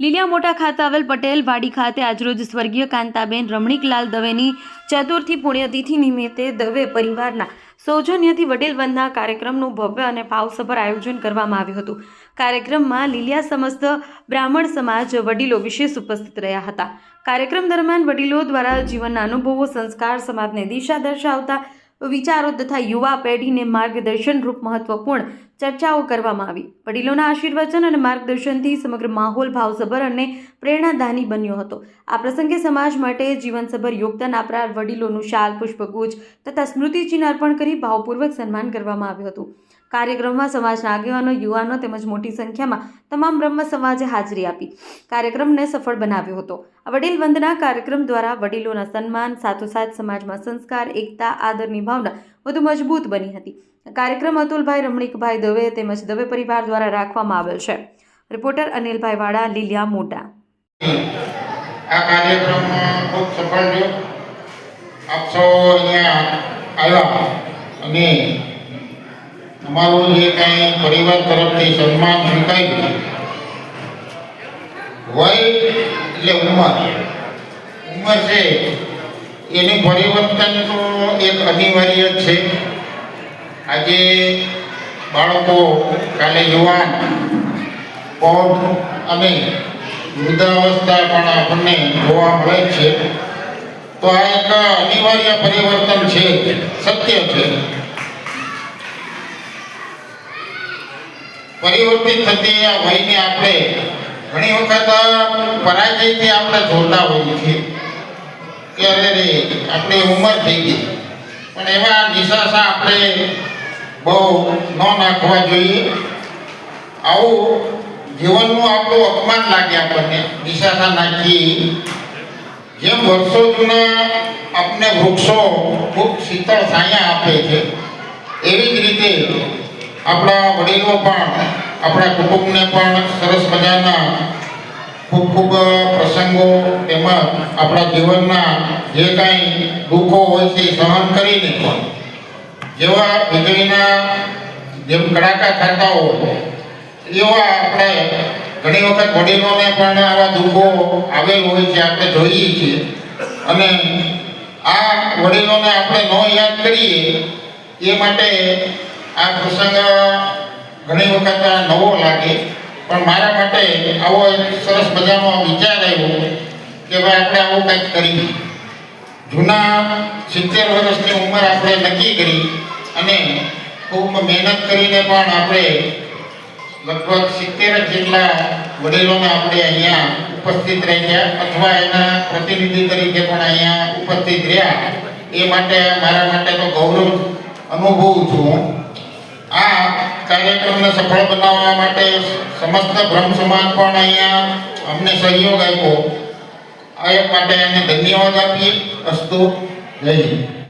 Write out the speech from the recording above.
લીલિયા મોટા ખાતે આવેલ પટેલ વાડી ખાતે આજરોજ સ્વર્ગીય કાંતાબેન રમણીકલાલ દવેની ચતુર્થી પુણ્યતિથિ નિમિત્તે દવે પરિવારના સૌજન્યથી વડીલ કાર્યક્રમનું ભવ્ય અને ભાવસભર આયોજન કરવામાં આવ્યું હતું. કાર્યક્રમમાં લીલિયા સમસ્ત બ્રાહ્મણ સમાજ વડીલો વિશેષ ઉપસ્થિત રહ્યા હતા. કાર્યક્રમ દરમિયાન વડીલો દ્વારા જીવનના અનુભવો, સંસ્કાર, સમાજને દિશા દર્શાવતા વિચારો તથા યુવા પેઢીને માર્ગદર્શન રૂપ મહત્વપૂર્ણ ચર્ચાઓ કરવામાં આવી. વડીલોના આશીર્વચન અને માર્ગદર્શનથી સમગ્ર માહોલ ભાવસભર અને પ્રેરણાદાની બન્યો હતો. આ પ્રસંગે સમાજ માટે જીવનસભર યોગદાન આપનાર વડીલોનું શાલ, પુષ્પગુચ્છ તથા સ્મૃતિચિહ્ન અર્પણ કરી ભાવપૂર્વક સન્માન કરવામાં આવ્યું હતું. કાર્યક્રમમાં સમાજના આગેવાનો, યુવાનો તેમજ મોટી સંખ્યામાં તમામ બ્રહ્મ સમાજે હાજરી આપી. કાર્યક્રમને સફળ બનાવ્યો હતો. આ વડીલ વંદના કાર્યક્રમ દ્વારા વડીલોના સન્માન, સાથોસાથ સમાજમાં સંસ્કાર, એકતા, આદરની ભાવના વધુ મજબૂત બની હતી. કાર્યક્રમ અતુલભાઈ રમણીકભાઈ દવે તેમજ દવે પરિવાર દ્વારા રાખવામાં આવેલ છે. રિપોર્ટર અનિલભાઈ વાડા, લીલિયા મોટા. આ કાર્યક્રમ ખૂબ સફળ રહ્યો. આપ સૌ અહીંયા આવ્યા અને અમારું જે કાંઈ પરિવાર તરફથી સન્માન સ્વીકાર્યું વય એટલે ઉંમર. ઉંમર છે, એનું પરિવર્તન તો એક અનિવાર્ય છે. આજે બાળકો, કાલે યુવાન પૌઢ અને વૃદ્ધાવસ્થા પણ આપણને જોવા મળે છે. તો આ એક અનિવાર્ય પરિવર્તન છે, સત્ય છે. પરિવર્તિત થતી આ વયને આપણે ઘણી વખત પરાજયથી આપણે જોતા હોઈએ છીએ કે અરે આપણી ઉંમર થઈ ગઈ. પણ એવા નિશાસા આપણે બહુ ન નાખવા જોઈએ. આવું જીવનનું આપણું અપમાન લાગે આપણને, નિશાસા નાખી જેમ વર્ષો જૂના આપણે વૃક્ષો ખૂબ શીતળ છાયા આપે છે, એવી જ રીતે આપણા વડીલો પણ, આપણા કુટુંબને પણ સરસ મજાના ખૂબ ખૂબ પ્રસંગો તેમજ આપણા જીવનના જે કાંઈ દુઃખો હોય છે સહન કરીને પણ, જેવા વીજળીના જેમ કડાકા થતા હોય, એવા આપણે ઘણી વખત વડીલોને પણ આવા દુઃખો આવેલ હોય છે, આપણે જોઈએ છીએ. અને આ વડીલોને આપણે ન યાદ કરીએ, એ માટે આ પ્રસંગ ઘણી વખત નવો લાગે, પણ મારા માટે આવો એક સરસ મજાનો વિચાર આવ્યો કે ભાઈ આપણે આવું કંઈક કરીએ. જૂના સિત્તેર વર્ષની ઉંમર આપણે નક્કી કરી અને ખૂબ મહેનત કરીને પણ આપણે લગભગ સિત્તેર જેટલા વડીલોને આપણે અહીંયા ઉપસ્થિત રહ્યા અથવા એના પ્રતિનિધિ તરીકે પણ અહીંયા ઉપસ્થિત રહ્યા. એ માટે મારા માટે તો ગૌરવ અનુભવું છું આ કાર્યક્રમને સફળ બનાવવા માટે સમસ્ત બ્રહ્મ સમાજ પણ અહીંયા અમને સહયોગ આપ્યો. આ માટે એને ધન્યવાદ આપીએ. અસ્તુ. જય